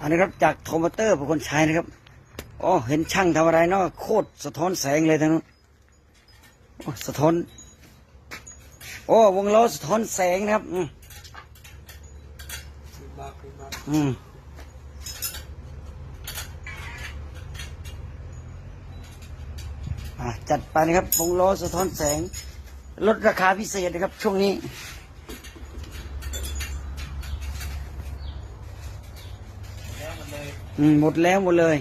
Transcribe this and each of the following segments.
อันนี้ครับจากโทมเตอร์ผู้คนใช้นะครับอ๋อเห็นช่างทำอะไรเนาะโคตรสะท้อนแสงเลยทางนู้นสะท้อนโอ้วงล้อสะท้อนแสงนะครับ อืมอืมอะจัดไปนะครับวงล้อสะท้อนแสงลดราคาพิเศษนะครับ ช่วงนี้ อืมหมดแล้วหมดเลย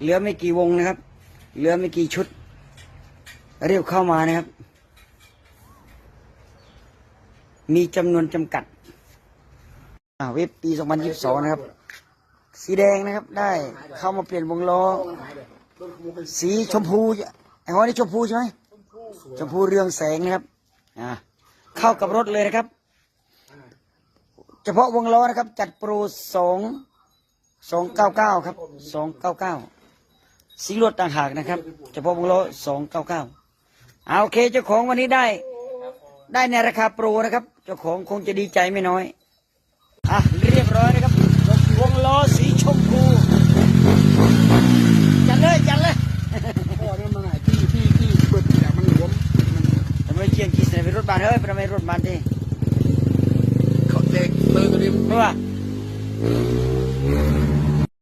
เหลือไม่กี่วงนะครับ เหลือไม่กี่ชุดเรียบเข้ามานะครับ มีจำนวนจำกัดอ่าเว็บปี 2022 นะครับ สีแดงนะครับ ได้เข้ามาเปลี่ยนวงล้อ สีชมพูไอ้ฮอนี่ชมพูใช่ไหมชมพูเรืองแสงนะครับอ่าเข้ากับรถเลยนะครับ เฉพาะวงล้อนะครับ จัดโปรสอง สองเก้าเก้าครับสองเก้าเก้าสีรถต่างหากนะครับเฉพาะวงล้อสองเก้าเก้าเอาโอเคเจ้าของวันนี้ได้ ได้ในราคาโปรนะครับ เจ้าของคงจะดีใจไม่น้อยอะเรียบร้อยนะครับวงล้อสีชมพูจัดเลยจัดเลยพ่อนั่นมันไงที่ที่ที่เปิดแต่มันหลวมมันทำไมเชียงกีสเนี่ยเป็นรถบัสเฮ้ยทำไมรถบัสดิเขาเด็กเลยตัวนี้เพราะว่า